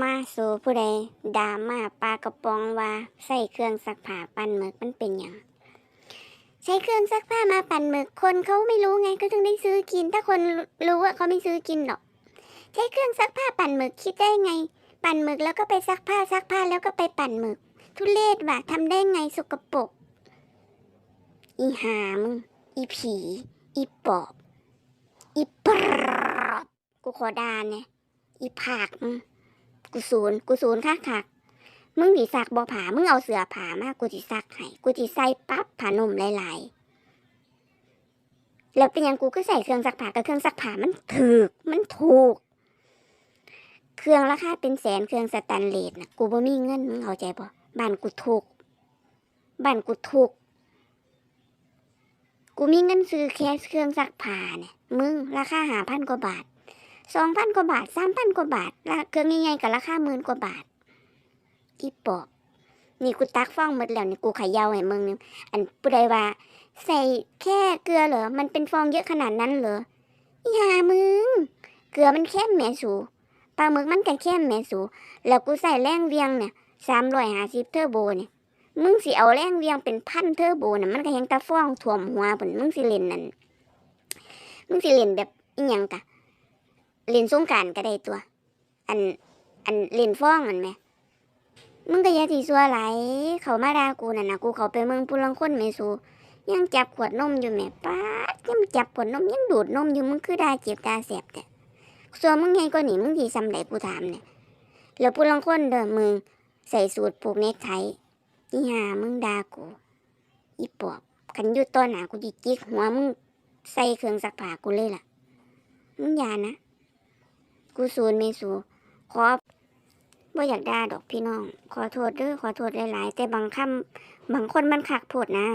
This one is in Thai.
มาสู่ผู้ใดด่ามาปลากระป๋องว่าใส่เครื่องซักผ้าปั่นหมึกมันเป็นหยังใช้เครื่องซักผ้ามาปั่นหมึกคนเขาไม่รู้ไงก็ถึงได้ซื้อกิน ถ้าคนรู้ว่าเขาไม่ซื้อกินหรอก ใช้เครื่องซักผ้าปั่นหมึกคิดได้ไง ปั่นหมึกแล้วก็ไปซักผ้าซักผ้าแล้วก็ไปปั่นหมึก ทุเลศว่ะทำได้ไงสกปรกอีหามอีผี อีปอบ อีปอบกูขอดาเนี่ยอีผากมึง กูศูนย์กูศูนย์คักคักมึงสิซักบ่ผามึงเอาเสือผามากูสิซักให้กูสิใส่ปั๊บผานมหลายๆแล้วเป็นยังกูก็ใส่เครื่องซักผ้ากับเครื่องซักผ้ามันถูกมันถูก เครื่องราคาเป็นแสนเครื่องสแตนเลสนะกูบ่มีเงินมึงเข้าใจบ่บ้านกูถูกบ้านกูถูกกูมีเงินซื้อแค่เครื่องซักผ้าเนี่ยมึงราคาหาพันกว่าบาท สองพันกว่าบาทสามพันกว่าบาทละเครื่องใหญ่ๆกับราคาหมื่นกว่าบาทอีปอบนี่กูตักฟ้องหมดแล้วนี่กูเขยาวให้มึงนี่อันผู้ใดว่า ใส่แค่เกลือเหรอมันเป็นฟองเยอะขนาดนั้นเหรออีหามึง เกลือมันแค่แหมสูปลาหมึกมันก็แค่แหมสู แล้วกูใส่แรงเวียงเนี่ยสามร้อยห้าสิบเทอร์โบเนี่ยมึงสิเอาแรงเวียงเป็นพันเทอร์โบน่ะมันก็ยังตะฟ้องถ่วมหัวผนมึงสิเล่นนั่นมึงสิเล่นแบบอีหยังกะ เล่นสงการก็ได้ตัว อันอันเล่นฟ้องมันไหมมึงก็อย่าทีซัวไหลเขามาด่ากูน่ะนะกูเขาไปเมืองปุลังคนไม่สูยังจับขวดนมอยู่แหม่ป้าดยังจับขวดนมยังดูดนมอยู่มึงคือด่าเจ็บด่าแสบแต่ส่วนมึงไงก็หนีมึงทีซ้ำไหนกูถามเนี่ยแล้วปุลังคนเด้อมึงใส่สูตรผูกเนคไทอีห่ามึงด่ากูอีปอบขันยู่ต้นหนากูจิจิกหัวมึงใส่เครื่องซักผ้ากูเลยล่ะมึงอย่านะ กูศูนย์เมสูขอบ่อยากด่าดอกพี่น้อง ขอโทษเด้อขอโทษหลาย ๆ แต่บางคำบางคนมันขักโพดนะ